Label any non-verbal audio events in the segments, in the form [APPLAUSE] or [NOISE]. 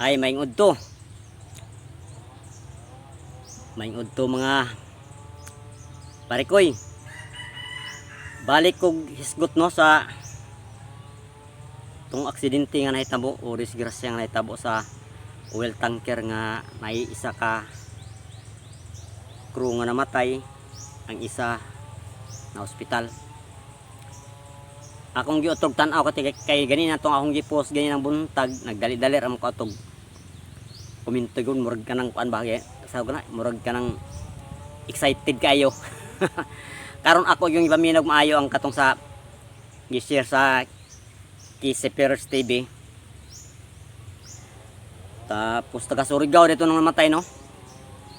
ay maing udto. Maing udto mga parikoy. Balik kog hisgot no sa tong aksidente nga nahitabo o disgrasya nga nahitabo sa oil tanker nga may isa ka crew nga namatay ang isa na ospital akong giutog tan-aw kay kay ganina tong akong gi-post ganyan ang buntag nagdali-dali ra ko atog kumintugon murag ka ng kuan bahagi sa na murag ka ng excited kayo. [LAUGHS] Karon ako yung ipaminag maayo ang katong sa gi-share sa Kisipers TV tapos taga Surigao dito nang namatay no?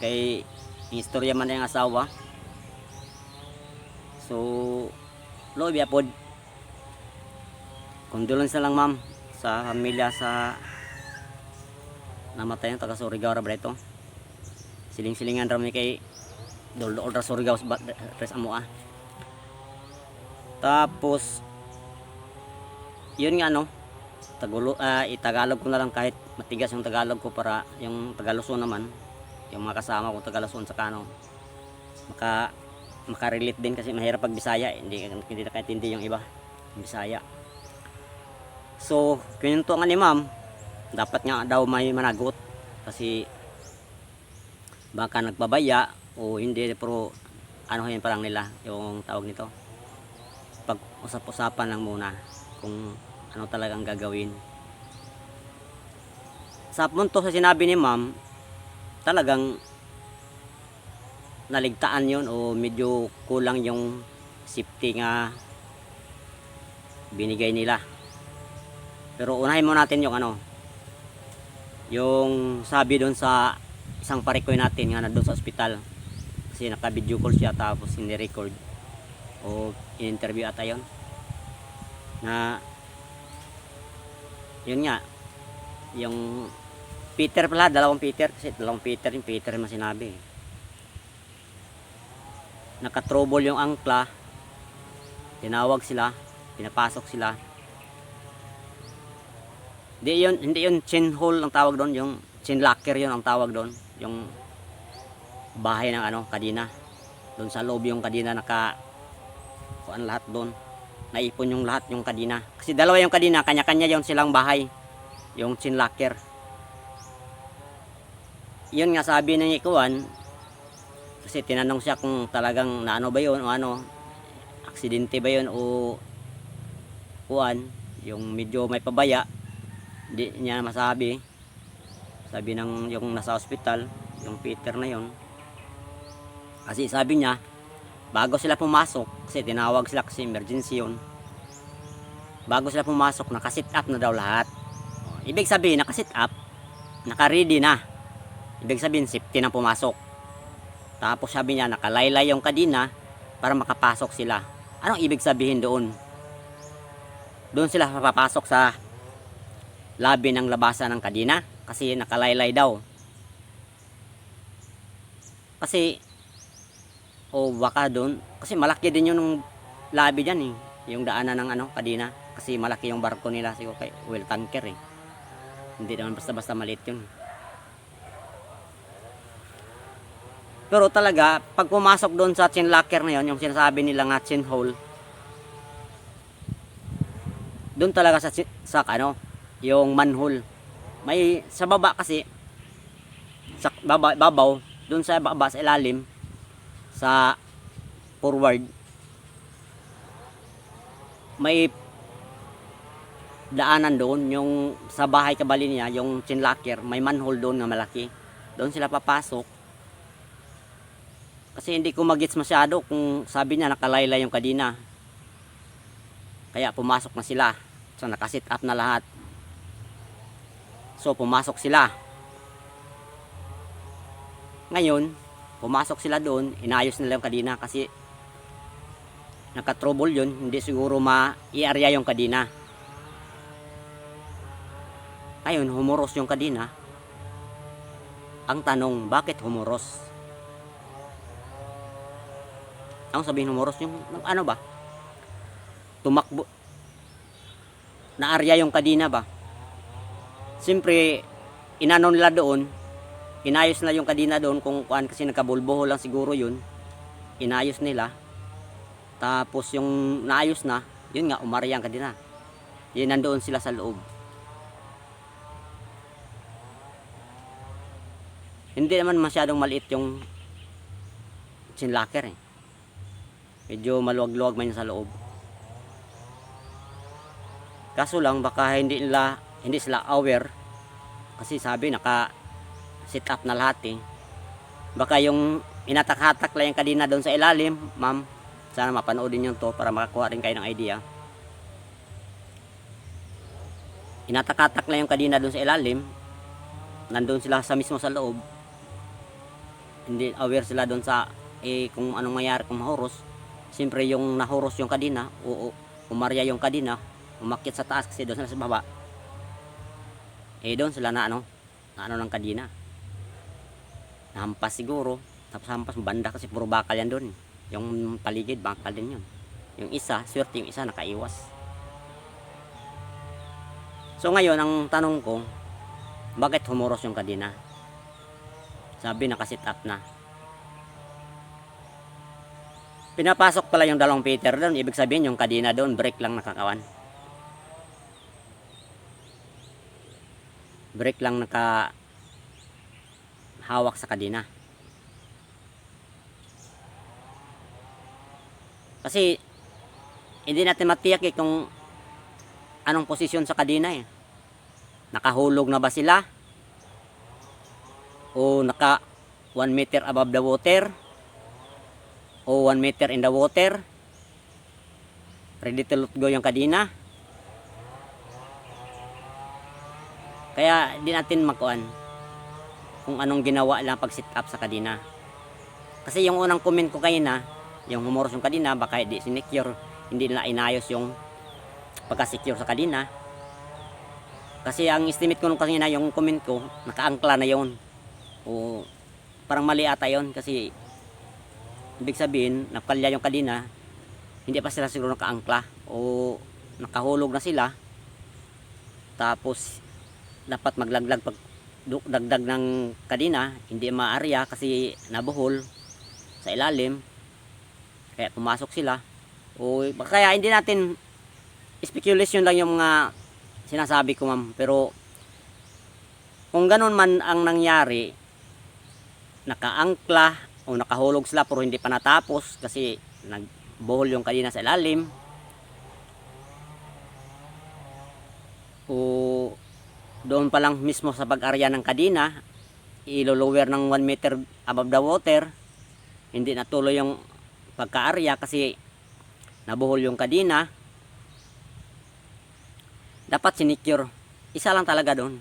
Kay istorya man yung asawa. So lo biya pod condolence na lang ma'am sa pamilya sa namatay ng taga Surigao ra siling-silingan ra kay dol-dol ra Surigao res amo ah. Tapos yun nga no? Tagulo, ah, itagalog ko na lang kahit matigas yung Tagalog ko para yung Tagaluson naman yung mga kasama ko Tagaluson sa kano maka makarelate din kasi mahirap pag Bisaya eh. hindi hindi nakaintindi yung iba yung Bisaya. So kininto nga ni ma'am dapat nga daw may managot. Kasi baka nagbabaya o hindi pero ano yun parang nila yung tawag nito? Pag usap-usapan lang muna kung ano talagang gagawin. Sa punto sa sinabi ni ma'am talagang naligtaan yun o medyo kulang yung safety nga binigay nila. Pero unahin mo natin yung ano yung sabi doon sa isang parikoy natin nga na doon sa ospital. Kasi naka video call siya tapos hindi record. O in-interview ata yun. Na yun nga. Yung Peter pala, dalawang Peter. Kasi dalawang Peter yung Peter yung sinabi nakatrouble yung angkla. Tinawag sila pinapasok sila hindi yun, hindi yun chin hole ang tawag doon yung chin locker yun ang tawag doon yung bahay ng ano kadina doon sa loob yung kadina naka kuan lahat doon. Naipon yung lahat yung kadina kasi dalawa yung kadina kanya-kanya yung silang bahay yung chin locker. Yun nga sabi ni Kuan kasi tinanong siya kung talagang naano ba yun o ano aksidente ba yun o kuan yung medyo may pabaya di niya masabi. Sabi ng yung nasa ospital yung Peter na yun. Kasi sabi niya bago sila pumasok kasi tinawag sila kasi emergency yun. Bago sila pumasok nakasit up na daw lahat. Ibig sabihin nakasit up naka-ready na. Ibig sabihin safety na pumasok. Tapos sabi niya nakalaylay yung kadina para makapasok sila. Anong ibig sabihin doon? Doon sila papasok sa labi ng labasan ng kadina kasi nakalaylay daw. Kasi o baka doon kasi malaki din yung labi dyan eh. Yung daanan ng ano kadina kasi malaki yung barko nila. Siguro kay oil tanker eh. Hindi naman basta basta maliit yun. Pero talaga pag pumasok doon sa chin locker na yon yung sinasabi nila nga chin hole doon talaga sa sa ano yung manhole. May sa baba kasi sa baba, babaw doon sa baba sa ilalim sa forward may daanan doon. Yung sa bahay kabali niya yung chin locker may manhole doon na malaki. Doon sila papasok. Kasi hindi ko magets masyado kung sabi niya nakalaylay yung kadina kaya pumasok na sila. So nakasit up na lahat so pumasok sila. Ngayon pumasok sila doon. Inayos nila yung kadina kasi nakatrouble yun. Hindi siguro ma-i-area yung kadina ngayon humuros yung kadina ang tanong bakit humuros ang sabihin humuros yung ano ba? Tumakbo. Na-area yung kadina ba siyempre inano nila doon, inayos nila yung kadina doon kung kuan kasi nagkabulbuho lang siguro yun. Inayos nila. Tapos yung naayos na, yun nga, umarya ang kadina. Yun nandoon sila sa loob. Hindi naman masyadong maliit yung sinlaker eh. Medyo maluwag-luwag man sa loob. Kaso lang baka hindi nila hindi sila aware kasi sabi naka sit up na lahat eh. Baka yung inatak-hatak lang yung kadina doon sa ilalim, ma'am. Sana mapanoodin niyo to para makakuha rin kayo ng idea. Inatak-hatak lang yung kadina doon sa ilalim. Nandun sila sa mismo sa loob. Hindi aware sila doon sa eh, kung anong mayari kung mahuros. Siyempre yung nahuros yung kadina, o umarya yung kadina, umakyat sa taas kasi doon sila sa baba. Eh doon sila na ano, na ano ng kadina. Nahampas siguro. Tapos hampas banda kasi puro bakal yan doon. Yung paligid, bakal din yun. Yung isa, swerte yung isa nakaiwas. So ngayon, ang tanong ko, bakit humuros yung kadina? Sabi nakasit up na. Pinapasok pala yung dalawang Peter doon. Ibig sabihin yung kadina doon, break lang nakakawan. Break lang naka hawak sa kadina. Kasi hindi natin matiyak eh kung anong posisyon sa kadina eh. Nakahulog na ba sila? O naka 1 meter above the water? O 1 meter in the water? Ready to let go yung kadina? Kaya di natin makuan kung anong ginawa lang pag sit up sa kadina. Kasi yung unang comment ko kayo na, yung humoros yung kadina, baka hindi sinecure, hindi nila inayos yung pagka-secure sa kadina. Kasi ang estimate ko nung kanina, yung comment ko, nakaangkla na yon O parang mali ata yun kasi ibig sabihin, nakalya yung kadina, hindi pa sila siguro nakaangkla o nakahulog na sila. Tapos dapat maglaglag pag dagdag ng kadina, hindi maarya kasi nabuhol sa ilalim. Kaya pumasok sila. O kaya hindi natin speculation lang yung mga sinasabi ko ma'am. Pero kung ganun man ang nangyari, nakaangkla o nakahulog sila pero hindi pa natapos kasi nagbuhol yung kadina sa ilalim. O doon pa lang mismo sa pag-arya ng kadina, ilo-lower ng 1 meter above the water, hindi natuloy yung pagka-arya kasi nabuhol yung kadina. Dapat sinicure. Isa lang talaga doon.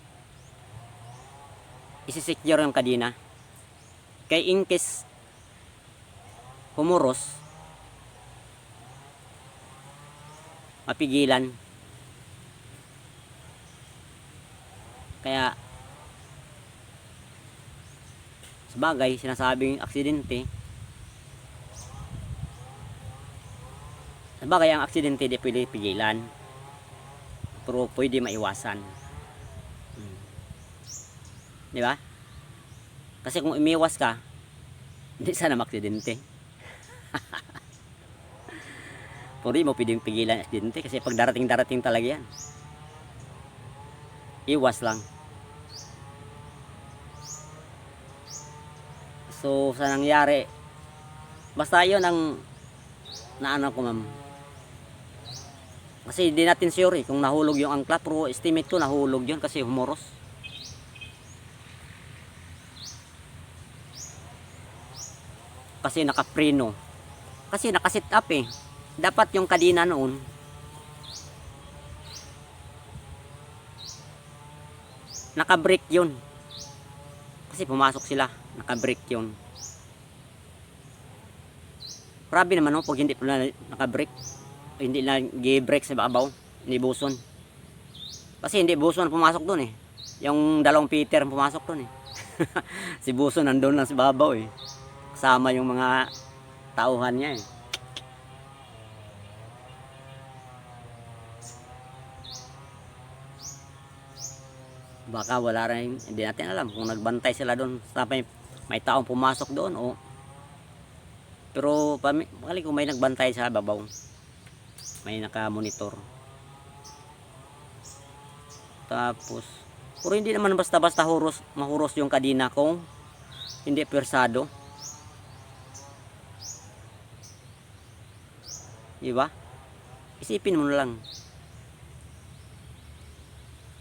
Isisecure yung kadina. Kay in case humuros, mapigilan Kaya sabagay sinasabing aksidente. Sabagay ang aksidente di pwede pigilan. Pero pwede maiwasan. Hmm. di ba? Kasi kung umiwas ka [LAUGHS] hindi sana maksidente. [LAUGHS] Pero di mo pwedeng pigilan aksidente kasi pag darating darating talaga yan iwas lang. So, sa nangyari, basta yun ang naano ko ma'am. Kasi di natin sure eh, kung nahulog yung angkla, pero estimate ko nahulog yun kasi humoros. Kasi nakapreno. Kasi nakasit up eh. Dapat yung kadina noon, naka-break yun. Kasi pumasok sila, naka-break yun. Grabe naman no, pag hindi pala naka-break, hindi na gi-break sa babaw, hindi buson. Kasi hindi buson pumasok doon eh. Yung dalawang Peter pumasok doon eh. [LAUGHS] si buson nandun lang sa babaw eh. Kasama yung mga tauhan niya eh. Baka wala rin, hindi natin alam kung nagbantay sila doon. Sa may, may taong pumasok doon o pero pami, bali kung may nagbantay sa babaw may naka-monitor. Tapos pero hindi naman basta-basta huros, mahuros yung kadina kung hindi persado. Di ba? Isipin mo na lang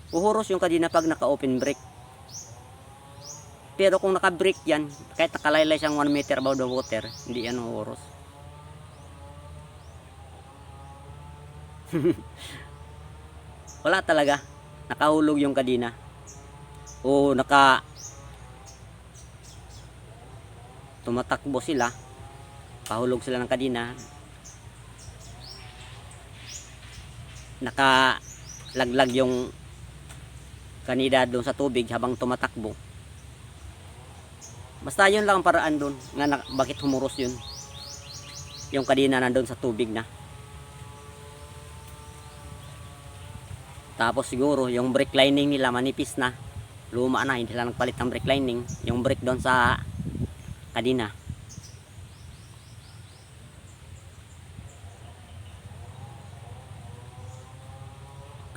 Uhuros yung kadina pag naka-open brake. Pero kung naka-brake yan, kahit nakalaylay siyang 1 meter above the water, hindi yan uhuros. [LAUGHS] Wala talaga. Nakahulog yung kadina. O naka tumatakbo sila. Pahulog sila ng kadina. Naka laglag yung kanida doon sa tubig habang tumatakbo. Basta yun lang ang paraan doon. Nga na, bakit humuros yun. Yung kadina nandun sa tubig na. Tapos siguro yung brake lining nila manipis na. Luma na, hindi sila nagpalit ng brake lining. Yung brake doon sa kadina.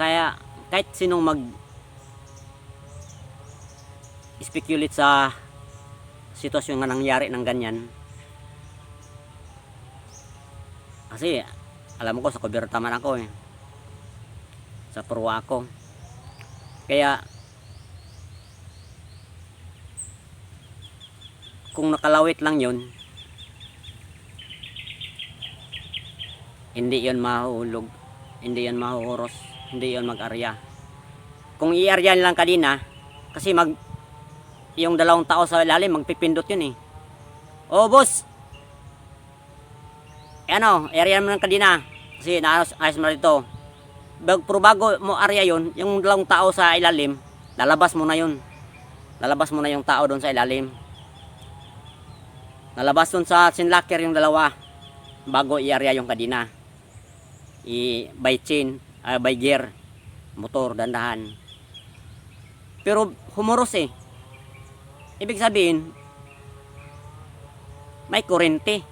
Kaya kahit sinong mag speculate sa sitwasyon nga nangyari ng ganyan. Kasi alam ko sa kuberta man ako eh. Sa purwa ako. Kaya kung nakalawit lang yun hindi yon mahulog hindi yon mahuhuros hindi yon mag-arya kung i-arya lang kanina kasi mag yung dalawang tao sa ilalim magpipindot yun eh. Oh boss! Eh, ano area mo ng kadina kasi naayos ayos mo rito. Bag, pero bago mo area yun yung dalawang tao sa ilalim lalabas mo na yun. Lalabas mo na yung tao doon sa ilalim. Lalabas doon sa sinlocker yung dalawa bago i-area yung kadina i by chain ah, by gear motor dandahan. Pero humuros eh Ibig sabihin, may kurente.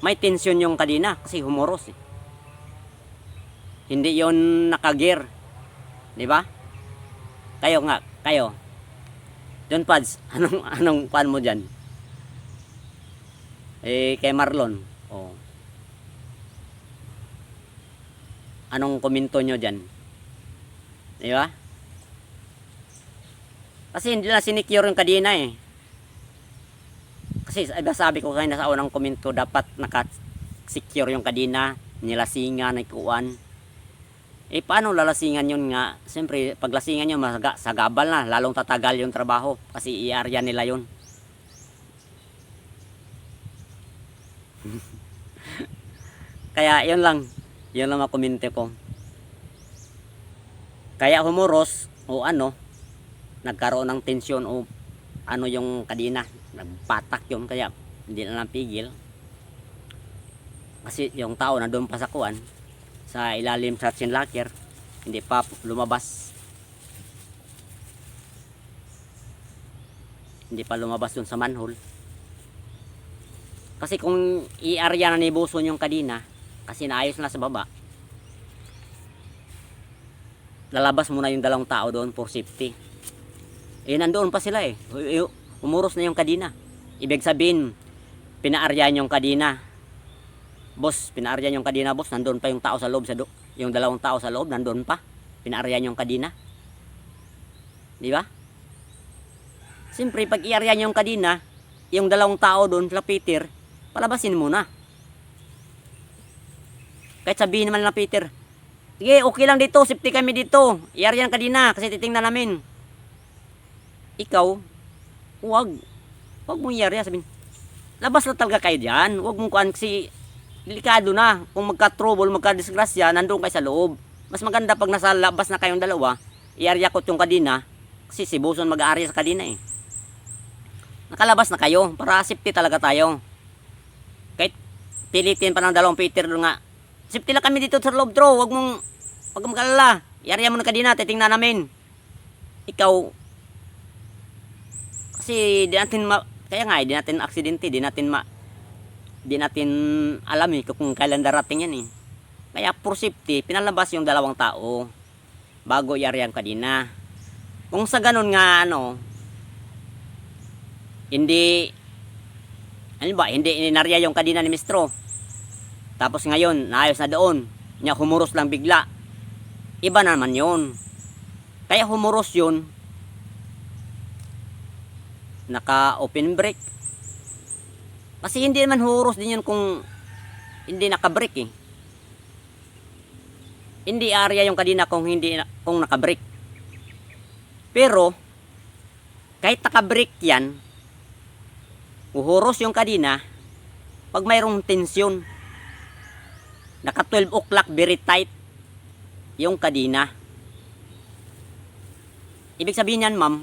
May tensyon yung kadina kasi humuros eh. Hindi yon nakagear. Di ba? Kayo nga, kayo. John Pads, [LAUGHS] anong, anong pan mo dyan? Eh, kay Marlon. Oh. Anong komento nyo dyan? Di ba? Kasi hindi na sinicure yung kadina eh. Kasi iba sabi ko kanina sa unang komento, dapat naka-secure yung kadina, nilasingan, nagkuan. Eh paano lalasingan yun nga? Siyempre, paglasingan yun, masaga, sagabal na, lalong tatagal yung trabaho. Kasi i-area nila yun. [LAUGHS] Kaya yun lang, yun lang ang komento ko. Kaya humuros, o ano, nagkaroon ng tensyon o ano yung kadina nagpatak yun kaya hindi na napigil. Kasi yung tao na doon pa sa kuwan sa ilalim sa hindi pa lumabas. Hindi pa lumabas dun sa manhole. Kasi kung i-area na ni Buson yung kadina kasi naayos na sa baba lalabas muna yung dalawang tao doon for safety eh nandoon pa sila eh. Umuros na yung kadina. Ibig sabihin, pinaaryan yung kadina. Boss, pinaaryan yung kadina, boss. Nandoon pa yung tao sa loob. Sa do- yung dalawang tao sa loob, nandoon pa. Pinaaryan yung kadina. Di ba? Siyempre, pag iaryan yung kadina, yung dalawang tao doon, Peter, palabasin muna. Kahit sabihin naman na Peter, sige, okay lang dito, safety kami dito. Iaryan kadina kasi titingnan namin ikaw, huwag. Huwag mong yari. Sabihin, labas na talaga kayo dyan. Huwag mong kuhan kasi delikado na. Kung magka-trouble, magka-disgrasya, nandun kayo sa loob. Mas maganda pag nasa labas na kayong dalawa, iarya ko yung kadina, kasi si Buson mag-aarya sa kadina eh. Nakalabas na kayo, para safety talaga tayo. Kahit pilitin pa ng dalawang Peter nga, safety lang kami dito sa loob, bro. Huwag mong, huwag mong kalala. Iarya mo na kadina, titingnan namin. ikaw kasi di natin ma, kaya nga eh, di natin aksidente, di natin ma di natin alam eh kung kailan darating yan eh. Kaya for safety, pinalabas yung dalawang tao bago yari ang kanina. Kung sa ganun nga ano, hindi ano ba, hindi inarya yung kadina ni Mistro. Tapos ngayon, naayos na doon. Niya humuros lang bigla. Iba naman yun. Kaya humuros yun, naka open brake. Kasi hindi naman huros din yun kung hindi naka-brake eh. Hindi area yung kadina kung hindi kung naka-brake. Pero kahit naka-brake yan, uhuros yung kadina pag mayroong tensyon. Naka 12 o'clock very tight yung kadina. Ibig sabihin yan, ma'am,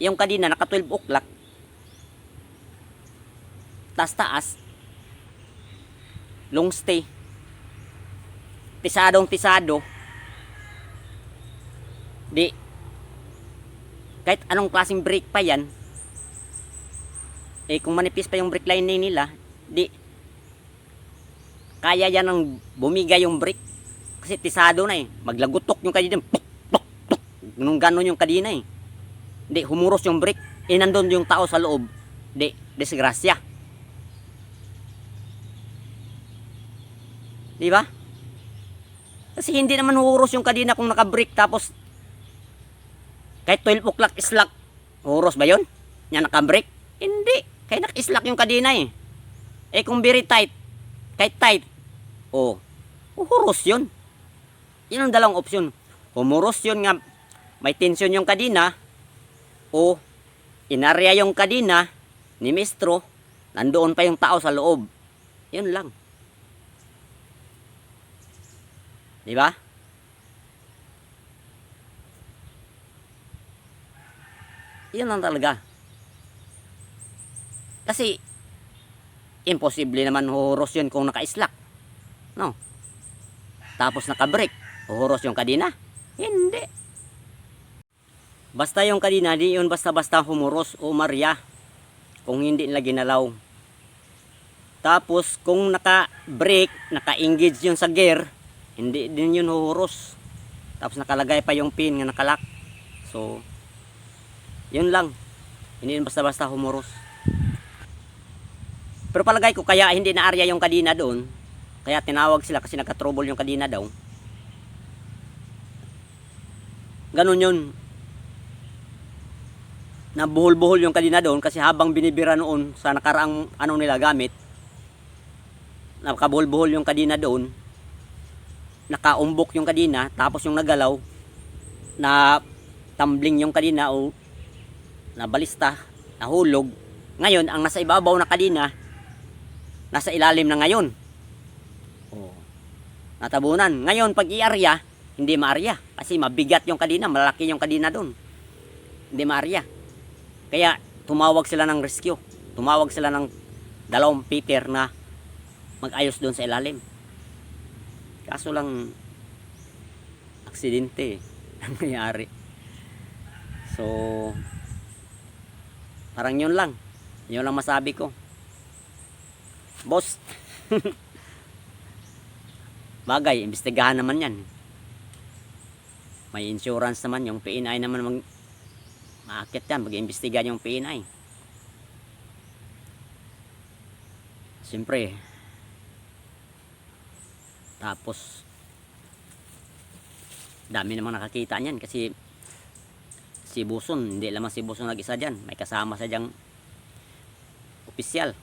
yung kadina naka 12 o'clock. Taas taas. Long stay. Tisadong tisado di. Kahit anong klaseng brake pa yan eh kung manipis pa yung brake line nila di. Kaya yan ng bumigay yung brake. Kasi tisado na eh. Maglagutok yung kadina puk, puk, puk. ganun yung kadina eh di humuros yung brake eh nandun yung tao sa loob di disgrasya Di ba? Kasi hindi naman huros yung kadina kung naka-brake tapos kahit 12 o'clock slack. Huros ba yun? Yan naka-brake? Hindi. Kaya nak-slack yung kadina eh. Eh kung very tight, kahit tight, oh, huros yun. Yun ang dalawang opsyon. Humuros yun nga, may tension yung kadina, o inarya yung kadina ni Mistro, nandoon pa yung tao sa loob. Yun lang. Di ba? Yun lang talaga. Kasi, imposible naman huhuros yun kung naka-slack. No? Tapos naka-brake. Huhuros yung kadina? Hindi. Basta yung kadina, di yun basta-basta humuros o marya. Kung hindi nila ginalaw. Tapos, kung naka-brake, naka-engage yun sa gear, hindi din yun huhuros. Tapos nakalagay pa yung pin nga nakalak. So, yun lang. Hindi yun basta-basta humuros. Pero palagay ko kaya hindi na area yung kadina doon. Kaya tinawag sila kasi nagka-trouble yung kadina daw. Ganun yun. Nabuhol-buhol yung kadina doon kasi habang binibira noon sa nakaraang ano nila gamit, nakabuhol-buhol yung kadina doon, nakaumbok yung kadina, tapos yung nagalaw, na tumbling yung kadina o nabalista, nahulog. Ngayon, ang nasa ibabaw na kadina, nasa ilalim na ngayon. Oh. Natabunan. Ngayon, pag i-arya, hindi maarya. Kasi mabigat yung kadina, malaki yung kadina doon. Hindi maarya. Kaya, tumawag sila ng rescue. Tumawag sila ng dalawang Peter na mag-ayos doon sa ilalim. Kaso lang, aksidente [LAUGHS] ang nangyari. So, parang yun lang. Yun lang masabi ko. Boss, [LAUGHS] bagay, imbestigahan naman yan. May insurance naman, yung PNI naman mag maakit yan, mag-imbestiga yung PNI. Siyempre, tapos, dami namang nakakita niyan kasi si Buson, hindi lamang si Buson nag-isa dyan. May kasama sa diyang opisyal.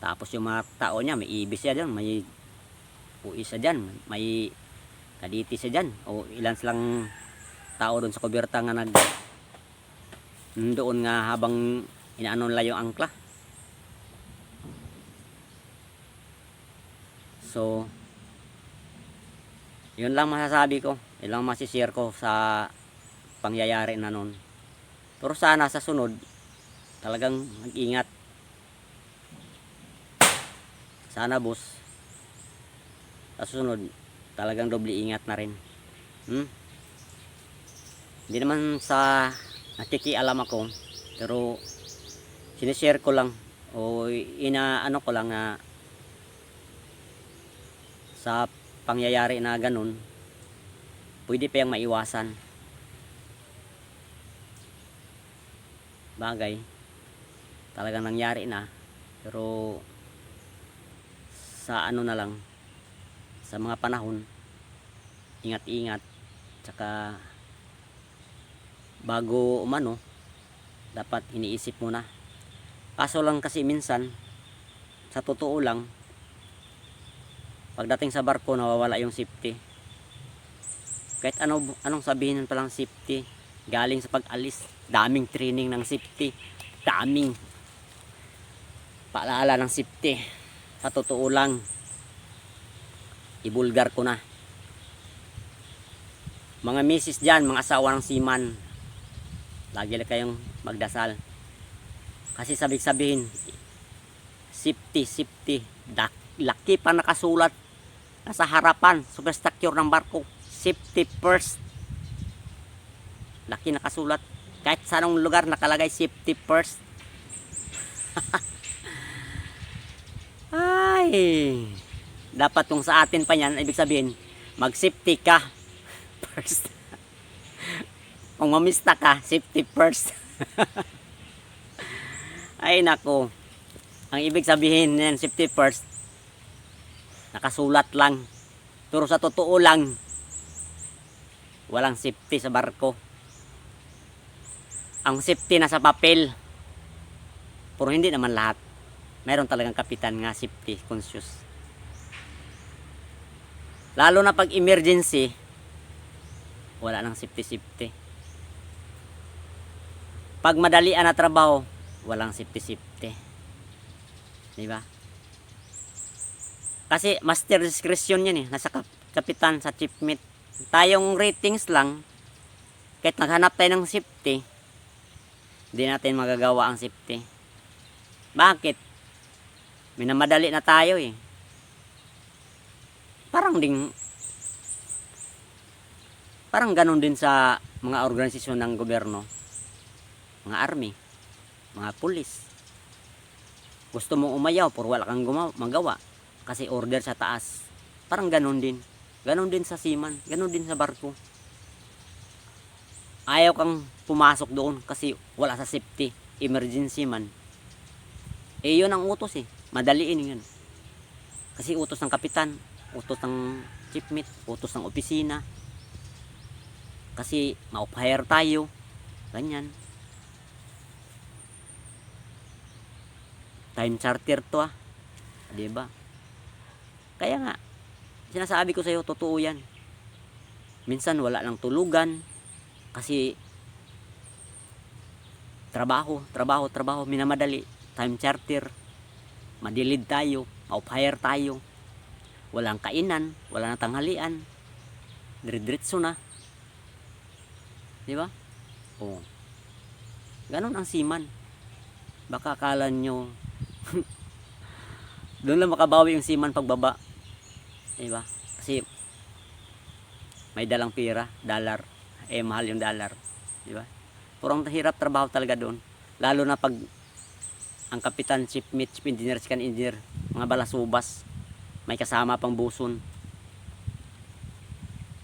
Tapos yung mga tao niya, may ibis siya dyan, may UI siya dyan, may kaditi siya dyan. O ilan silang tao doon sa kuberta nga nag doon nga habang inaano nila yung angkla. So, yun lang masasabi ko. Yun lang masishare ko sa pangyayari na nun. Pero sana sa sunod, talagang mag-ingat. Sana boss, sa sunod, talagang doble ingat na rin. Hmm? Hindi naman sa nakikialam ako, pero sinishare ko lang o inaano ko lang na sa pangyayari na ganun, pwede pa yung maiwasan. Bagay, talagang nangyari na, pero sa ano na lang, sa mga panahon, ingat-ingat, tsaka bago umano, dapat iniisip muna. Kaso lang kasi minsan, sa totoo lang, pagdating sa barko, nawawala yung safety. Kahit ano, anong sabihin palang safety, galing sa pag-alis, daming training ng safety, daming paalala ng safety. Sa totoo lang, ibulgar ko na. Mga misis dyan, mga asawa ng siman, lagi lang kayong magdasal. Kasi sabi sabihin, safety, safety, laki pa nakasulat nasa harapan, superstructure ng barko, safety first. Laki nakasulat. Kahit sa anong lugar nakalagay safety first. [LAUGHS] Ay, dapat kung sa atin pa yan, ibig sabihin, mag-safety ka [LAUGHS] first. Kung mamista ka, safety first. [LAUGHS] Ay nako. Ang ibig sabihin yan, safety first, nakasulat lang. Pero sa totoo lang, walang safety sa barko. Ang safety nasa papel. Pero hindi naman lahat. Meron talagang kapitan nga safety conscious. Lalo na pag emergency, wala nang safety safety. Pag madalian na trabaho, walang safety. Di ba? Kasi master discretion yan eh. Nasa kap- kapitan sa chief mate. Tayong ratings lang, kahit naghanap tayo ng safety, hindi natin magagawa ang safety. Bakit? Minamadali na tayo eh. Parang ding parang ganun din sa mga organisasyon ng gobyerno. Mga army, mga pulis. Gusto mong umayaw, pero wala kang gumawa, magawa kasi order sa taas. Parang ganun din. Ganun din sa seaman, ganun din sa barko. Ayaw kang pumasok doon kasi wala sa safety, emergency man. Eh yun ang utos eh, madaliin yun. Kasi utos ng kapitan, utos ng chief mate, utos ng opisina. Kasi ma-hire tayo, ganyan. Time charter to ah. 'Di ba? Kaya nga, sinasabi ko sa iyo, totoo yan. Minsan wala lang tulugan kasi trabaho, trabaho, trabaho, minamadali, time charter, madilid tayo, off-hire tayo, walang kainan, wala na tanghalian, diretso na. Di ba? Oo. Ganon ang siman. Baka akala nyo, [LAUGHS] doon lang makabawi yung siman pagbaba. Di ba? Kasi may dalang pira, dollar. Eh, mahal yung dollar. Di ba? Pero ang hirap trabaho talaga doon. Lalo na pag ang kapitan, chief mate, chief engineer, chief engineer, mga balasubas, may kasama pang buson.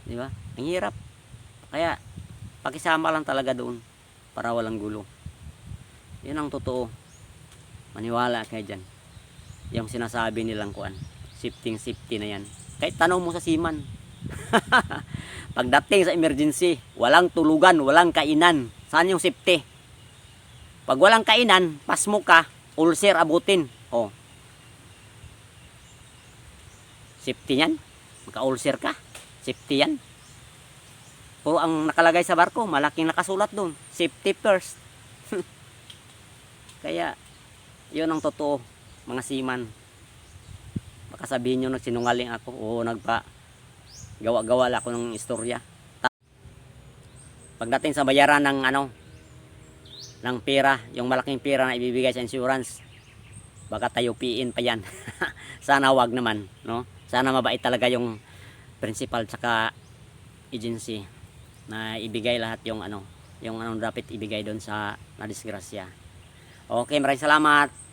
Di ba? Ang hirap. Kaya, pakisama lang talaga doon para walang gulo. Yun ang totoo. Maniwala kayo dyan. Yung sinasabi nilang kuan, safety safety na yan. Kahit tanong mo sa seaman. [LAUGHS] Pagdating sa emergency, walang tulugan, walang kainan. Saan yung safety? Pag walang kainan, pasmo ka, ulcer abutin. Oh. Safety yan? Maka-ulcer ka? Safety yan? Puro ang nakalagay sa barko, malaking nakasulat doon. Safety first. [LAUGHS] Kaya, yun ang totoo, mga seaman. Baka sabihin nyo nagsinungaling ako o nagpa gawa-gawa ako ng istorya. Pagdating sa bayaran ng ano, ng pera, yung malaking pera na ibibigay sa insurance, baka tayupiin pa yan. [LAUGHS] Sana wag naman, no? Sana mabait talaga yung principal tsaka agency. na ibigay lahat yung ano, yung anong dapat ibigay doon sa nadisgrasya. Oke, meraih selamat.